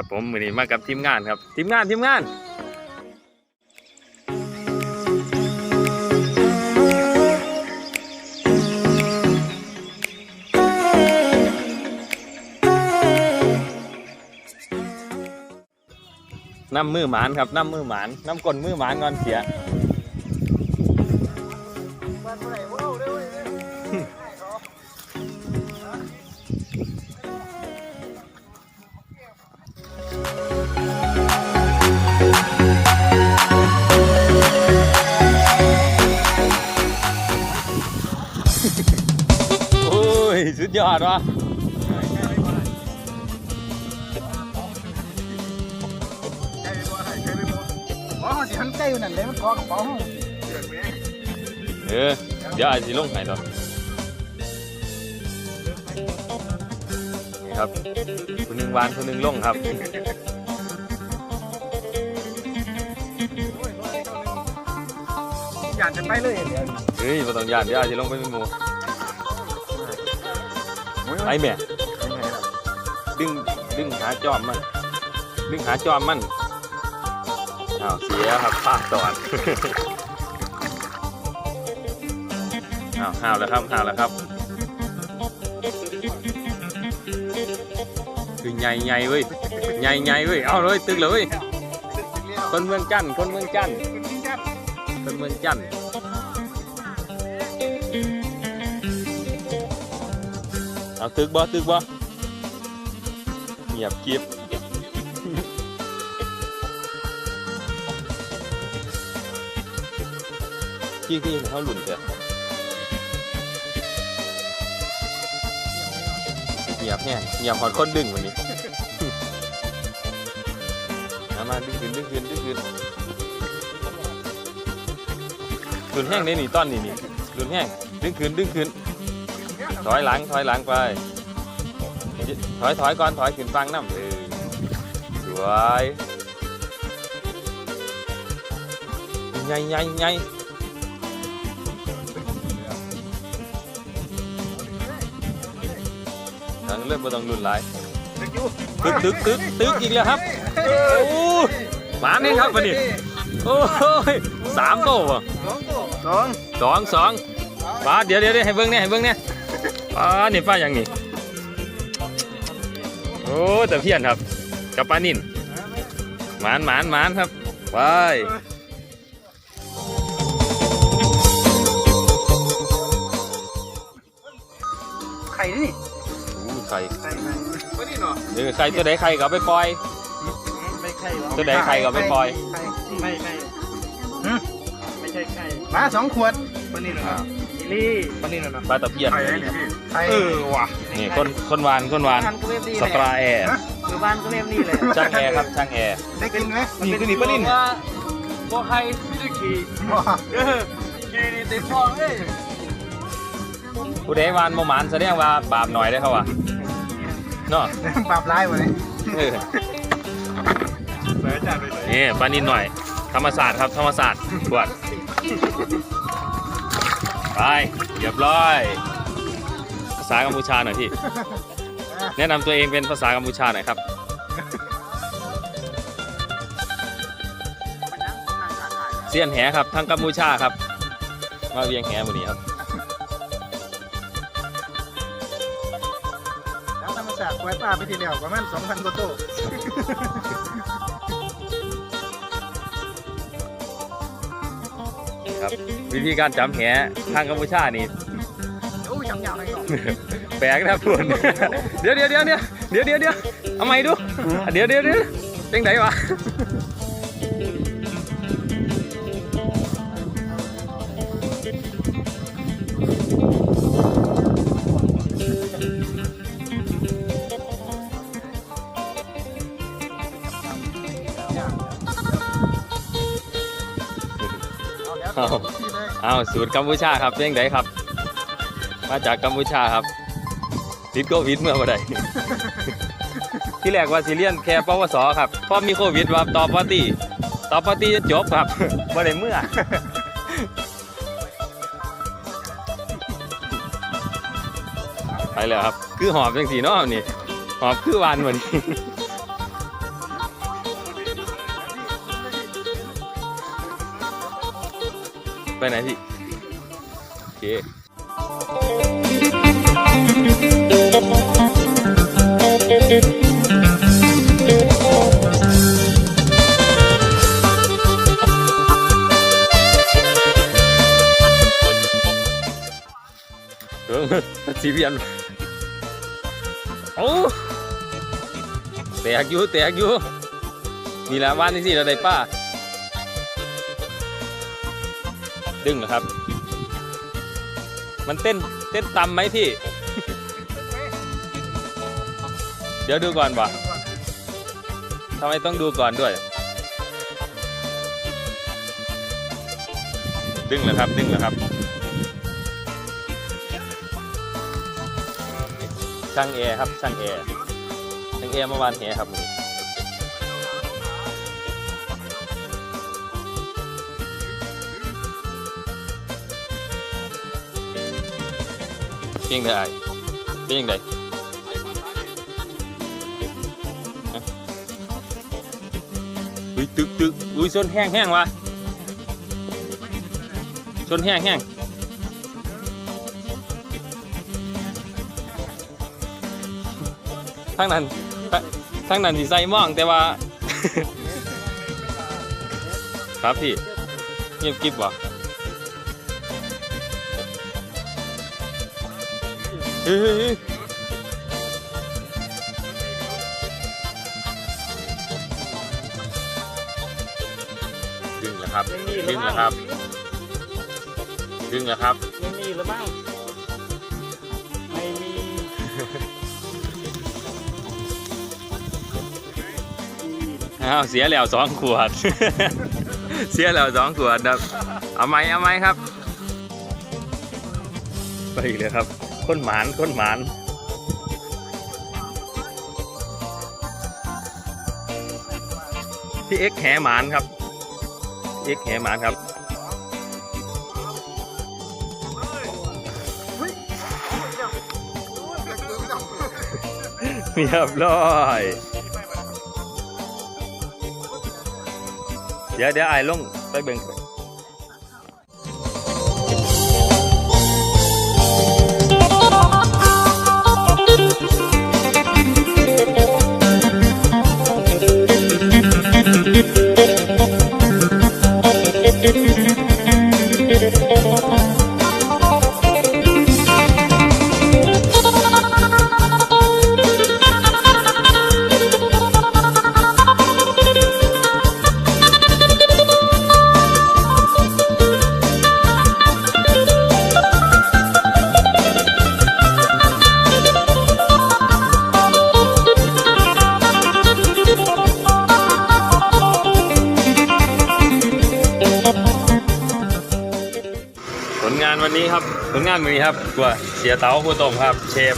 ครับผมมือนี้มากับทีมงานครับ ทีมงานทีมงานน้ำมือหมานครับน้ำมือหมานน้ำกลนมือหมานงอนเสีย ดยอดว่ะอ๋อสิหันใกล้อยู่นั่นเลยมันกอกระเป๋าเออเดี๋ยวไอาจสิลงให้ดอกนี่ครับคนหนึ่งวานคนหนึ่งลงครับยากจะไปเลยเดี๋ยวเฮ้ยบ่ต้องยานเดี๋ยวไอาจสิลงไปเป็นหมู ไอ้แม่ดึงดึงหาจอมมัน ดึงหาจอมมันอ้าวเสียครับพลาดตอนอ้าวห้าวแล้วครับห้าวแล้วครับคือใหญ่ใหญ่เว้ยใหญ่ใหญ่เว้ยเอาเลยตึกเลยเว้ยคนเมืองจันทน์คนเมืองจันทน์คนเมืองจัน เอาตึกบ่ตึกบ่เงียบกิบที่ที่เขาหลุนเถอะเงียบแห้งเงียบหอดคนดึงวันนี้เอามาดึงขึ้นดึงขึ้นดึงขึ้นหลุนแห้งได้หนีต้อนนี่นี่หลุนแห้งดึงขึ้นดึงขึ้น ถอยหลังถอยหลังไป ถอยถอยก่อนถอยขึ้นฟังน้ำเออสวยใหญ่ใหญ่ใหญ่ทางเริ่มมาต้องรุนหลายตึกตึกตึกตึกอีกแล้วครับโอ้ยหมาเนี่ยครับวันนี้โอ้ยสามโตวะสองสองสองปลาเดี๋ยวเดี๋ยวเดี๋ยวให้เบิ้งเนี่ยให้เบิ้งเนี่ย ปลานี่ปลาอย่างนี้โอ้แต่เพี้ยนครับ กับปลานิ่นหมานหมานหมานครับไปไข่นี่อู้ไข่ไข่ไข่ไม่นี่เนาะเออไข่ตัวไหนไข่ก็เอาไปปล่อย ไม่ไข่ตัวไหนไข่ก็เอาไปปล่อย ไม่ไข่ไม่ใช่ไข่มาสองขวดปนี่นะ อิลี่ปนี่นะปลาตะเพียนไข่เออว่ะนี่คนคนหวานคนหวาน บ้านก็เรียบดีสเลยตราแอร์คือบ้านก็เรียบดีเลยช่างแอร์ครับช่างแอร์ ได้กินไหมนี่คือนี่ปะนินว่าบ่ใครไม่ได้ขี่เออขี่นี่เต็มท้องเลยผู้ใดวานโมหมานแสดงว่าบาปหน่อยได้อเขาว่ะเนาะปรับร้ายหมดเลยเออไปจัดไปเลยนี่ปลานินหน่อย ธรรมศาสตร์ครับธรรมศาสตร์ตรวจ ไปเรียบร้อย ภาษากัมพูชาหน่อยพี่ แนะนำตัวเองเป็นภาษากัมพูชาหน่อยครับเซียนแหครับทางกัมพูชาครับ มาเวียงแหวันนี้ครับ แล้วธรรมศาสตร์ปล่อยปลาไปทีเดียวประมาณสองพันกว่าตัว ครับ วิธีการจับแหทางกัมพูชานี่โอ้ยจำยาวเลยก่อนแปลกนะครับทุกคนเดี๋ยวเดี๋ยวเดี๋ยวเดี๋ยวเดี๋ยวเดี๋ยวเดี๋ยวเอาใหม่ดูเดี๋ยวเดี๋ยวเดี๋ยวเป็นไงวะ เอาเอาสูตรกัมพูชาครับเป็นไงครับ มาจากกัมพูชาครับติดโควิดเมื่อวันใดที่แรกว่าสิเลียนแค่ปวสครับพอมีโควิดว่าต่อปาร์ตี้ต่อปาร์ตี้จะจบครับบ่ได้เมื่อไปแล้วครับ คือหอบจังสีเนาะนี่หอบคือวานเหมือน ไปไหนพี่ โอเคเออสีเพียนโอ้แตกอยู่แตกอยู่นี่แหละว่านนี่สิเราได้ป้า ดึงเหรอครับ มันเต้นเต้นตำไหมพี่ เดี๋ยวดูก่อนวะทำไมต้องดูก่อนด้วย ดึงเหรอครับ ดึงเหรอครับ ช่างแอร์ครับ ช่างแอร์ช่างแอร์เมื่อวานแหครับ พียงได้เป็นยังไงอุ้ยตึกตึกอุ้ยชนแห้งแห้งวะชนแห้งแห้งทั้งนั้นทั้งนั้นสีใส่ม่องแต่ว่า ครับพี่เงียบกิ๊บวะ ฮ้ยดึงแล้วครับดึงแล้วครับดึงแล้วครับ ไม่มีหรือมั้งไม่มีอ้าวเสียแล้วสองขวด เสียแล้วสองขวดครับ เอาไหมเอาไหมครับ ไปอีกเลยครับ ค้นหมานค้นหมานพี่เอ็กแหหมานครับเอ็กแหหมานครับเรียบร้อยเดี๋ยวเดี๋ยวไอ้ลงไปเบิ่ง ผลงานวันนี้ครับตัวเสียเต๋าผู้ต้มครับ เชฟ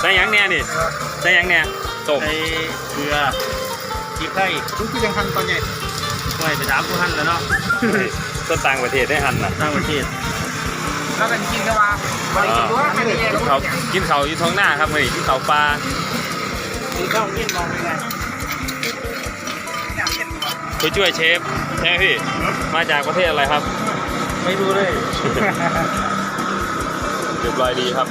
ใส่หยังเนี่ยนี่ใส่หยังเนี่ยต้มใส่เกลือขี้ไข่ทุกที่ยังทันตอนใหญ่ไม่ไปถามผู้ทันแล้วเนาะต้นต่างประเทศได้หันน่ะต่างประเทศแล้วกันกินกันมาบริสุทธิ์ว่าไม่ได้เขากินเขาอยู่ท้องหน้าครับมื้อนี้กินเขาปลาคือข้าวเย็นมองไปไง ผู้ช่วยเชฟใช่ไหมพี่ มาจากประเทศอะไรครับ ไม่รู้เลย เรียบร้อยดีครับ